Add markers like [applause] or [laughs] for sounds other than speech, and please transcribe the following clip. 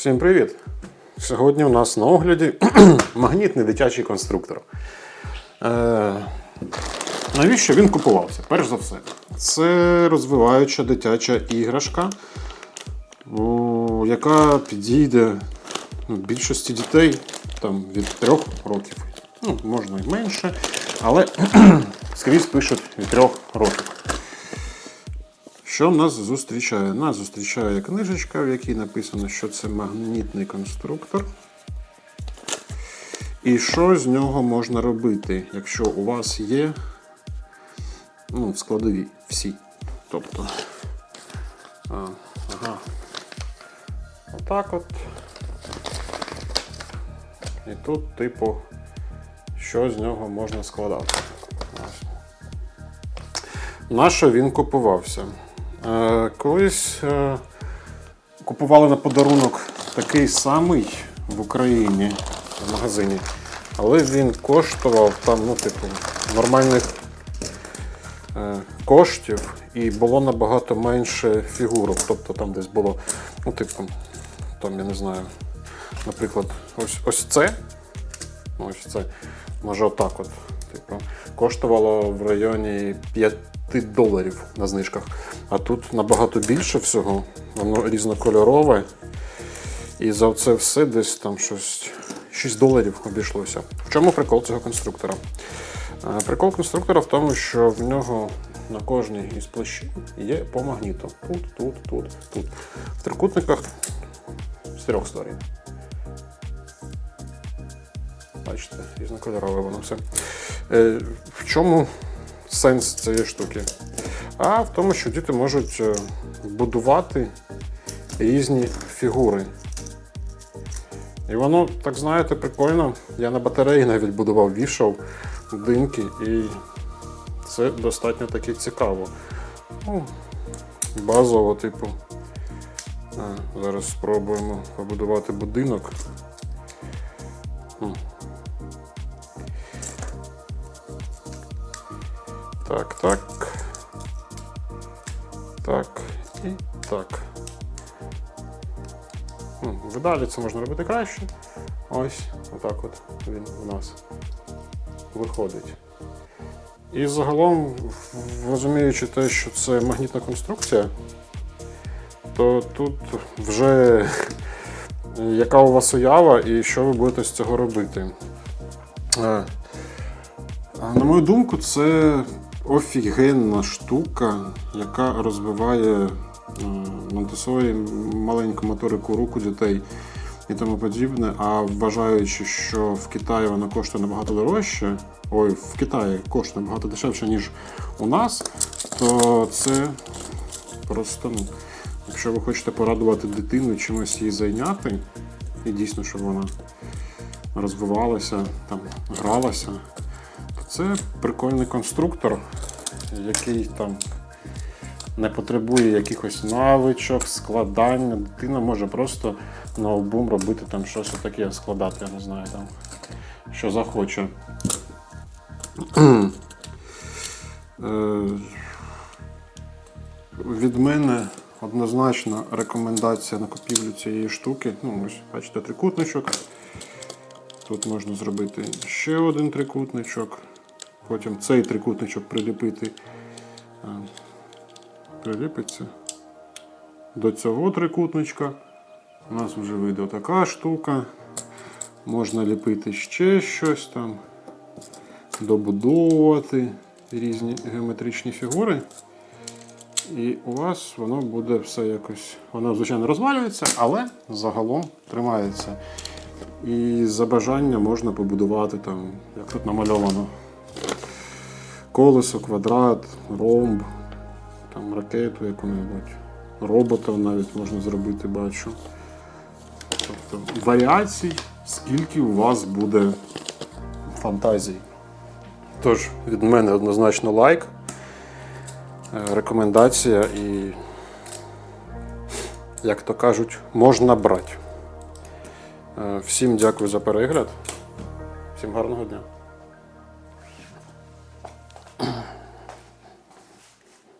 Всім привіт! Сьогодні у нас на огляді [clears throat] магнітний дитячий конструктор. Е, навіщо він купувався? Перш за все, це розвиваюча дитяча іграшка, о, яка підійде ну, більшості дітей там, від 3 років. Ну, можна і менше, але [clears throat] скрізь пишуть від 3 років. Що нас зустрічає? Нас зустрічає книжечка, в якій написано, що це магнітний конструктор. І що з нього можна робити, якщо у вас є ну, складові всі. Тобто. А, ага. Отак от. І тут, типу, що з нього можна складати. Ось. На що він купувався? Е, колись е, купували на подарунок такий самий в Україні в магазині, але він коштував там, ну, типу, нормальних е, коштів і було набагато менше фігурок. Тобто там десь було, ну, типу, там, я не знаю, наприклад, ось, ось це. Ось це. Може отак от. Типу, коштувало в районі 5 доларів на знижках. А тут набагато більше всього, воно різнокольорове. І за це все десь там щось 6 доларів обійшлося. В чому прикол цього конструктора? Е, Прикол конструктора в тому, що в нього на кожній із площин є по магніту. Тут, тут, тут, тут. В трикутниках з трьох сторін. Бачите, різнокольорове воно все. Е, в чому сенс цієї штуки? А в тому, що діти можуть е, будувати різні фігури. І воно, так знаєте, прикольно. Я на батареї навіть будував, вішав будинки, і це достатньо таки цікаво. Ну, базово, типу. А, зараз спробуємо побудувати будинок. Так, так. Так. І так. Ну, Видалі це можна робити краще. Ось, отак от він у нас виходить. І загалом, розуміючи те, що це магнітна конструкція, то тут вже [laughs] яка у вас уява і що ви будете з цього робити. Е, На мою думку, це офігенна штука, яка розвиває е, над маленьку моторику руку дітей і тому подібне. А вважаючи, що в Китаї вона коштує набагато дорожче, ой, в Китаї коштує набагато дешевше, ніж у нас, то це просто, ну, якщо ви хочете порадувати дитину чимось її зайняти, і дійсно, щоб вона розвивалася, там, гралася, це прикольний конструктор, який там не потребує якихось навичок, складання. Дитина може просто на обум робити там щось таке, складати, я не знаю, там, що захоче. [clears throat] Е, Від мене однозначно рекомендація на купівлю цієї штуки. Ну, ось, бачите, трикутничок. Тут можна зробити ще один трикутничок. Потім цей трикутничок приліпити. Приліпиться до цього трикутничка. У нас вже вийде така штука. Можна ліпити ще щось там, добудовувати різні геометричні фігури. І у вас воно буде все якось. Воно, звичайно, розвалюється, але загалом тримається. І за бажання можна побудувати там, як тут намальовано, колесо, квадрат, ромб, там ракету яку-небудь, робота навіть можна зробити, бачу. Тобто варіацій, скільки у вас буде фантазій. Тож, від мене однозначно лайк, е, рекомендація і, як то кажуть, можна брати. Е, Всім дякую за перегляд. Всім гарного дня.